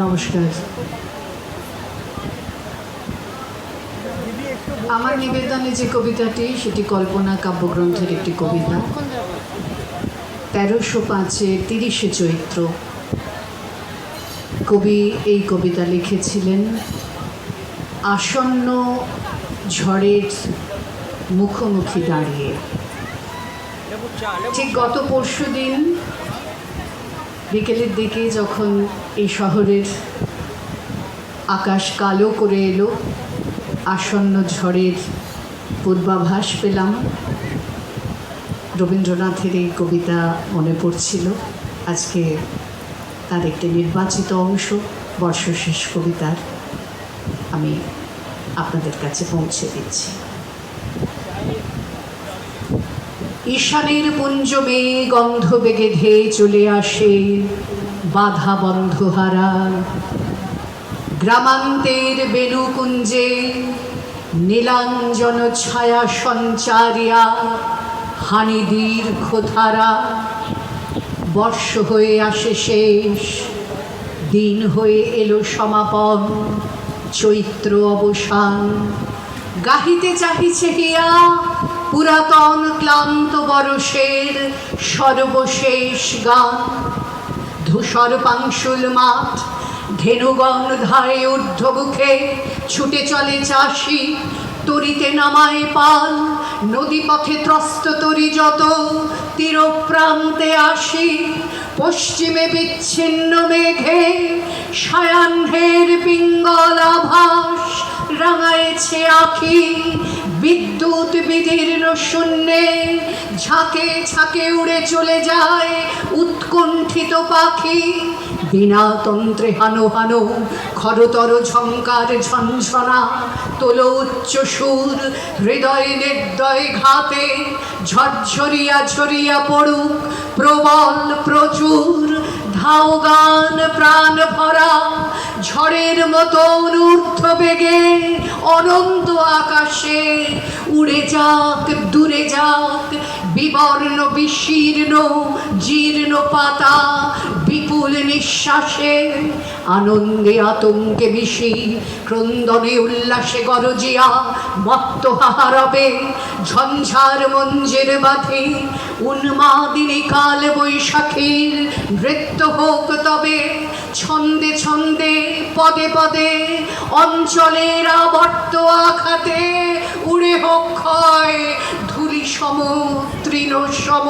নমস্কার। আমার নিবেদনে যে কবিতাটি, সেটি কল্পনা কাব্যগ্রন্থের একটি কবিতা। তেরোশো পাঁচে তিরিশে চৈত্র। কবি এই কবিতা লিখেছিলেন, আসন্ন ঝড়ের মুখোমুখি দাঁড়িয়ে। ঠিক গত পরশু দিন বিকেলের দিকে যখন এই শহরের আকাশ কালো করে এলো, আসন্ন ঝড়ের পূর্বাভাস পেলাম। রবীন্দ্রনাথের এই কবিতা মনে পড়ছিল। আজকে তার একটি নির্বাচিত অংশ, বর্ষশেষ কবিতার। আমি আপনাদের কাছে পৌঁছে দিচ্ছি। ঈশানের পুঞ্জ মেয়ে গন্ধ বেগে ধেয়ে চলে আসে বাধা বন্ধ হারা গ্রামান্তের বেণুকুঞ্জে নীলাঞ্জন ছায়া সঞ্চারিয়া, হানি দীর্ঘ ধারা। বর্ষ হয়ে আসে শেষ, দিন হয়ে এলো সমাপন, চৈত্র অবসান। গাহিতে চাহিছে হিয়া পুরাতন ক্লান্ত বরষের সর্বশেষ গান। ধূসর পাংশুল মাঠ ধেনুগণ ধারে ঊর্ধ্বমুখে ছুটে চলে চাষি। তরিতে নামায় পাল নদী পথে ত্রস্ত তরি যত। তীরপ্রান্তে আসি, পশ্চিমে বিচ্ছিন্ন মেঘে। সায়াহ্নের পিঙ্গল আভাস রাঙায়েছে আখি। বিদ্যুৎ বিদীর্ণ শূন্যে ঝাঁকে ঝাঁকে উড়ে চলে যায় উৎকণ্ঠিত পাখি। বিনা তন্ত্রে হানো হানো খরতর ঝঙ্কার ঝনঝনা তোল উচ্চ সুর হৃদয় নির্দয় ঘাতে ঝরঝরিয়া ঝরিয়া পড়ুক প্রবল প্রচুর। ধাও গান প্রাণ ভরা ঝড়ের মতো ঊর্ধ্ব বেগে অনন্ত আকাশে, উড়ে যাক, দূরে যাক, বিবর্ণ বিশীর্ণ, জীর্ণ পাতা, বিপুল নিঃশ্বাসে, আনন্দে আতঙ্কে মিশি, ক্রন্দনে উল্লাসে গরজিয়া মত্ত হাহারবে ঝঞ্ঝার মঞ্জের বাঁধে, উন্মাদিনী কাল বৈশাখীর নৃত্য হোক তবে ছন্দে ছন্দে, পদে পদে, অঞ্চলের আবর্ত আঘাতে উড়ে হোক ক্ষয় ধুলি সম, তৃণ সম,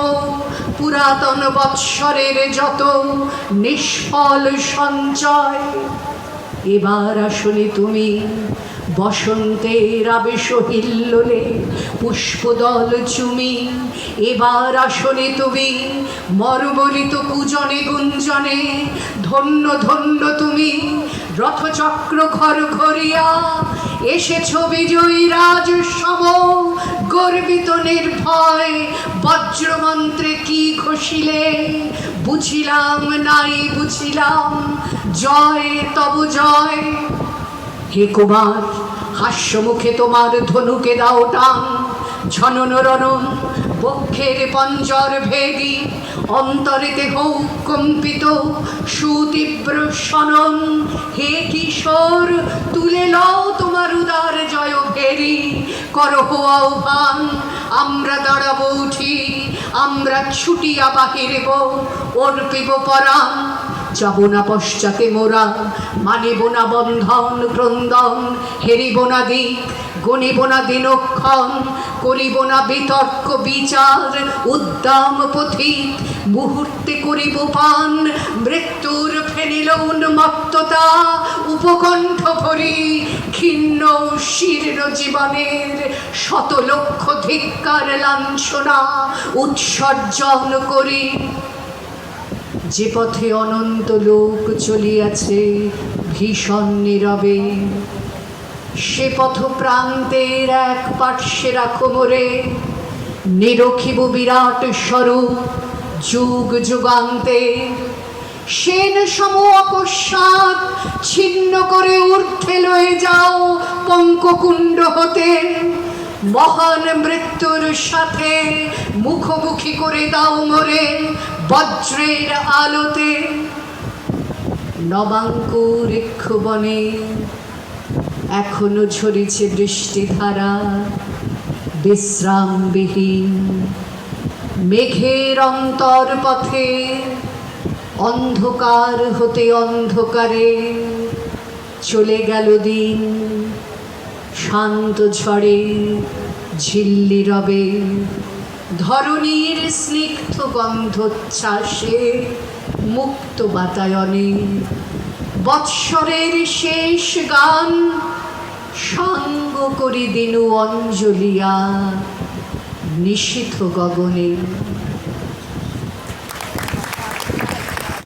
পুরাতন বৎসরের যত নিষ্ফল সঞ্চয়। এবার আসলে তুমি বসন্তের আবেশ হিল্লোলে, পুষ্পদল চুমি। এবার আসলে তুমি মরবলিত কুজনে গুঞ্জনে, ধন্য ধন্য তুমি রথচক্র ঘর ঘরিয়া এসেছ বিজয়ী রাজ সম গর্বিত নির্ভয় বজ্রমন্ত্রে কি ঘষিলে বুঝিলাম নাই, বুঝিলাম, জয়, তব জয়। হে কুমার, হাস্যমুখে তোমার ধনুকে দাও টান, ঝনন রনন বক্ষের পঞ্জর ভেদি, অন্তরেতে হোক কম্পিত সুতীব্র সনন। হে কিশোর, তুলে লও তোমার উদার জয় ভেরি করহ আহ্বান, আমরা দাঁড়াবো উঠি, আমরা ছুটিয়া বাহিরব অর্পিব পরাণ। যাব না পশ্চাতে মোরা, মানিব না বন্ধন ক্রন্দন, হেরিব না দিক গণিব না দিনক্ষণ, করিব না বিতর্ক বিচার, উদ্দাম পথিত মুহূর্তে করিব পান, মৃত্যুর ফেনিল উন্মত্ততা, উপকণ্ঠ ভরি, ক্ষীণ শীর্ণ জীবনের শত লক্ষ ধিক্কার লাঞ্ছনা উৎসর্জন করি। যে পথে অনন্ত লোক চলিয়াছে, ভীষণ নীরবে সে পথ প্রান্তের এক পার্শ্বে রাখো মোরে। নিরখিব বিরাট স্বরূপ যুগ যুগান্তে। সেন সম ছিন্ন করে ঊর্ধ্বে লয়ে যাও পঙ্ককুণ্ড হতে। মহান মৃত্যুর সাথে মুখোমুখি করে দাও মোরে বজ্রের আলোতে। নবাঙ্কুর বনে এখনও ঝরেছে বৃষ্টিধারা বিশ্রামবিহীন। মেঘের অন্তর পথে, অন্ধকার হতে অন্ধকারে চলে গেল দিন। শান্ত ঝড়ে ঝিল্লি রবে, ধরণীর স্নিগ্ধ গন্ধচ্ছ্বাসে মুক্ত বাতায়নে। বৎসরের শেষ গান সাঙ্গ করি দিনু অঞ্জলিয়া নিষিদ্ধ গগনে।